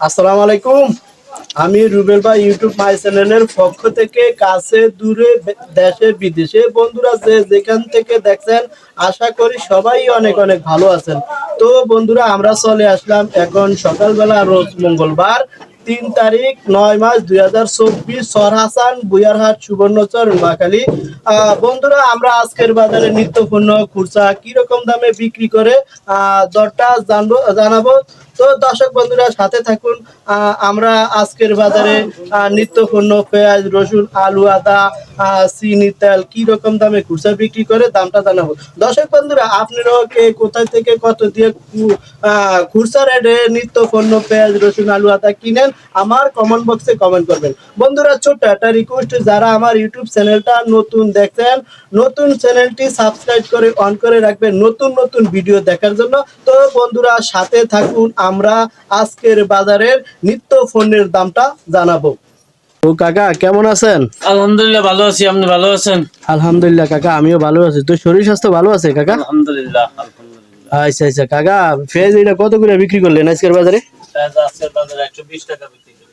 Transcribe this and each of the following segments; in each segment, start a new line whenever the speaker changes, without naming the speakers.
আসসালামু আলাইকুম। আমি রুবেল ভাই ইউটিউব মাই চ্যানেলের পক্ষ থেকে কাছে দূরে দেশে, বিদেশে বন্ধুরা যে যেখান থেকে দেখছেন, আশা করি সবাই অনেক অনেক ভালো আছেন। তো বন্ধুরা, আমরা চলে আসলাম এখন সকালবেলা রোজ মঙ্গলবার, তিন তারিখ নয় মাস দুই হাজার চব্বিশ সর হাসান বুয়ারহাট, সুবর্ণচর, নোয়াখালী। বন্ধুরা, আমরা আজকের বাজারে নিত্যপণ্য, খুচরা কীরকম দামে বিক্রি করে দরটা জানব জানাব। তো দর্শক বন্ধুরা সাথে থাকুন। আমরা আজকের বাজারে আহ, নিত্যপণ্য পেঁয়াজ রসুন আলু আদা চিনি তেল কি রকম দামে খুচরা বিক্রি করে দামটা জানাব। দর্শক বন্ধুরা আপনারাও কে কোথায় থেকে কত দিয়ে খুচরা রেটে নিত্যপণ্য পেঁয়াজ রসুন আলু আদা কিনেন আমার কমেন্ট বক্সে কমেন্ট করবেন। বন্ধুরা ছোট্ট একটা রিকোয়েস্ট যারা আমার ইউটিউব চ্যানেলটা নতুন দেখছেন নতুন চ্যানেলটি সাবস্ক্রাইব করে অন করে রাখবেন নতুন নতুন ভিডিও দেখার জন্য। তো বন্ধুরা সাথে থাকুন আমরা আজকের বাজারের নিত্য পণ্যের দামটা জানাব। ও কাকা কেমন আছেন?
আলহামদুলিল্লাহ ভালো আছি। আপনি ভালো আছেন?
আলহামদুলিল্লাহ কাকা আমিও ভালো আছি। তো শরীর স্বাস্থ্য ভালো আছে কাকা?
আলহামদুলিল্লাহ
আচ্ছা আচ্ছা কাকা ফেজ এটা কত করে বিক্রি করলেন আজকের বাজারে?
আজকের বাজারে একশো বিশ টাকা বিক্রি করে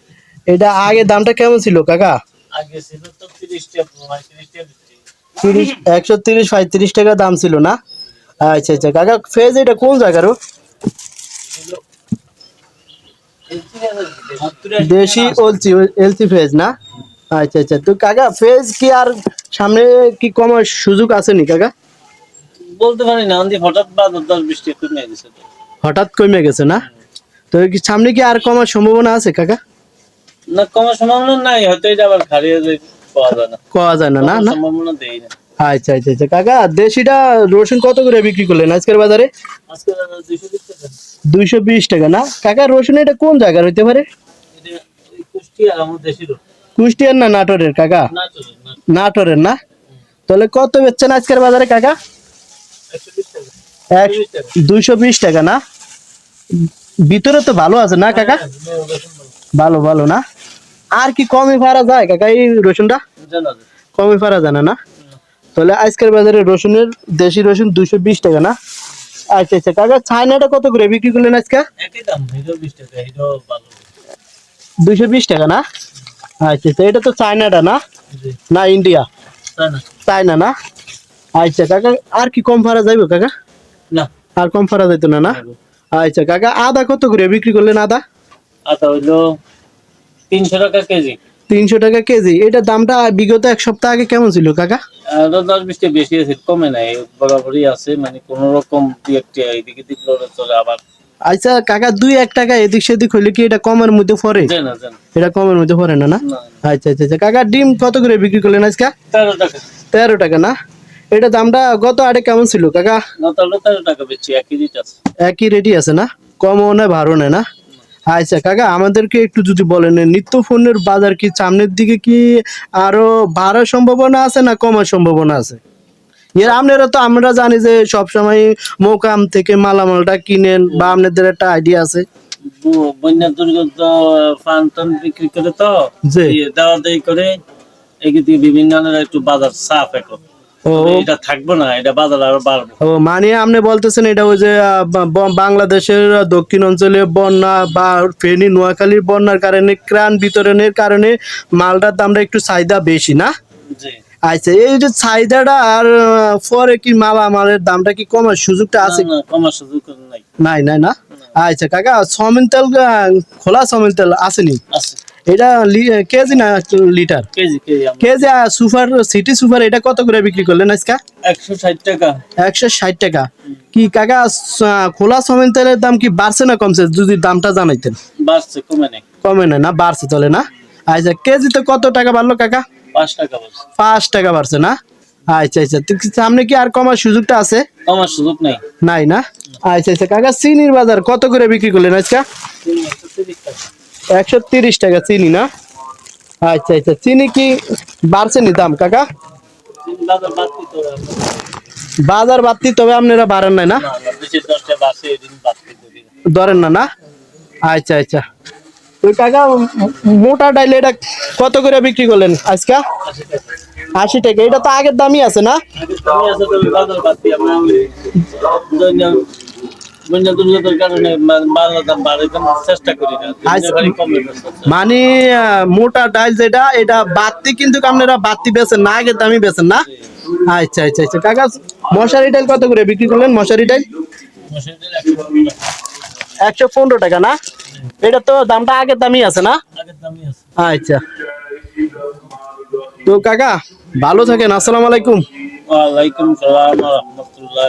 এটা আগে দামটা কেমন ছিল কাকা?
আগে ছিল তো তিরিশ টাকা পঁয়ত্রিশ টাকা বিক্রি।
তিরিশ একশো তিরিশ পঁয়ত্রিশ টাকা দাম ছিল না? আচ্ছা আচ্ছা কাকা ফেজ এটা কোন জায়গার? ও? দেশি ওলচি এলসি ফেজ না? আচ্ছা আচ্ছা। তো কাকা ফেজ কি আর সামনে কি কমার সুযোগ আছে নি কাকা?
বলতে পারি না হঠাৎ বাজার দশ কমে গেছে
হঠাৎ কমে গেছে না? তো কি সামনে কি আর কমার সম্ভাবনা আছে কাকা?
না কমার সম্ভাবনা নাই হয়তো এটা আবার খারিয়ে যায় পাওয়া যায় না।
যায় না না
সম্ভাবনা দেই না।
আচ্ছা আচ্ছা আচ্ছা। কাকা দেশিটা রসুন কত করে বিক্রি করলেন আজকের বাজারে?
আজকে দুইশো বিশ টাকা।
দুইশো বিশ টাকা না? কাকা রসুন এটা কোন জায়গার হইতে পারে? কুষ্টিয়ার না নাটোরের কাকা? নাটোরের না? তাহলে কত বেচছেন আজকের বাজারে কাকা? দুইশো বিশ টাকা না? ভিতরে তো ভালো আছে না কাকা? ভালো ভালো। না? আর কি কমে ফারা যায় কাকা এই রসুনটা? কমে ফারা জানা না? তাহলে আজকের বাজারে রসুনের দেশি রসুন দুইশো বিশ টাকা না? আচ্ছা আচ্ছা। কাকা চায়নাটা কত করে? বিক্রি করলেন আজকে? দুইশো বিশ টাকা না? আচ্ছা আচ্ছা। এটা তো চায়নাটা না? না ইন্ডিয়া? চায়না না? আচ্ছা কাকা আর কি কম ফারা যাইব কাকা?
না।
আর কম ফারা যাইতো না না? আচ্ছা কাকা আদা কত করে বিক্রি করলেন আদা?
আটা হইল তিনশো টাকা কেজি।
তিনশো টাকা কেজি। এটা দামটা বিগত এক সপ্তাহ আগে কেমন ছিল কাকা?
দশ বিশটা বেশি আছে কমে নাই বরাবরই আছে মানে কোন রকম দুই একটা এদিকে দিক লড়ে চলে আবার।
আচ্ছা কাকা দুই এক টাকা এদিক সেদিক হইলে কি এটা কমের মধ্যে পড়ে?
না
এটা কমের মধ্যে পড়ে না না?
না
আচ্ছা আচ্ছা আচ্ছা। কাকা ডিম কত করে বিক্রি করলেন আজকে?
তেরো টাকা।
তেরো টাকা না? এটা দামটা গত আড়ে কেমন ছিল কাকা?
তেরো টাকা বেচছি এক কেজি আছে।
একই রেটই আছে না? কমও না ভারও নেয় না? আচ্ছা কাকা আমাদেরকে একটু যদি বলেন নিত্য পণ্যের বাজার কি সামনের দিকে কি আরও বাড়ার সম্ভাবনা আছে না কমার সম্ভাবনা আছে? এর আপনারা তো আমরা জানি যে সবসময় মোকাম থেকে মালামালটা কিনেন বা আপনাদের একটা আইডিয়া আছে।
বন্যা দুর্গত ফান টান বিক্রি করে তো। দেওয়া দেই করে এদিকে বিভিন্ন একটু বাজার সাফ এখন। এটা থাকব না এটা বাজার আরও বাড়বো।
ও মানে আপনি বলতেছেন এটা ওই যে বাংলাদেশের দক্ষিণ অঞ্চলে বন্যা বা ফেনী নোয়াখালীর বন্যার কারণে ক্রাণ বিতরণের কারণে মালটার দামটা একটু চাহিদা বেশি না?
জি।
আচ্ছা এই যে চাহিদাটা আর পরে কি মালামালের দামটা কি কমার সুযোগটা আছে?
কমার সুযোগ নাই।
নাই না? আচ্ছা কাকা সমিন তেল খোলা সমিন তেল আসেনি?
আছে।
এটা কেজি না litre?
KG KG
KG super city super এটা কত করে বিক্রি করলেন আজকে?
একশো ষাট টাকা।
একশো ষাট টাকা। কি কাকা খোলা সমিন তেলের দাম কি বাড়ছে না কমছে? যদি দামটা জানাইতেন।
বাড়ছে কমে নেই।
কমে না না বাড়ছে তাহলে না? আচ্ছা কেজিতে কত টাকা বাড়লো কাকা?
পাঁচ টাকা বলছে
পাঁচ টাকা বাড়ছে না? আচ্ছা আচ্ছা সামনে কি আর কমার সুযোগটা আছে?
কমার সুযোগ নেই।
নাই না? আচ্ছা আচ্ছা কাকা চিনির বাজার কত করে বিক্রি করলেন আজকে?
একশো তিরিশ টাকা
চিনি, না? আচ্ছা আচ্ছা। চিনি কি বাড়ছে নি দাম, কাকা?
বাজার
বাড়তি, তবে আপনারা বাড়েন নাই, না। ধরেন না না? আচ্ছা আচ্ছা। ওই কাকা, মোটা ডাইল এটা কত করে বিক্রি করলেন আজকে?
আশি টাকা।
এটা তো আগের দামই আছে, না? মানে মোটা ডাল যেটা এটা বাত্তি কিন্তু আপনারা বাত্তি বেচেন না আগে দামি বেছেন না। আচ্ছা আচ্ছা আচ্ছা কাকা মশারি ডাল কত করে বিক্রি করলেন মশারি ডাল
একশো পনেরো টাকা।
না? এটা তো দামটা আগের দামই আছে না? আচ্ছা। তো কাকা ভালো থাকেন আসসালামু আলাইকুম।
ওয়ালাইকুম সালাম রহমতুল্লাহ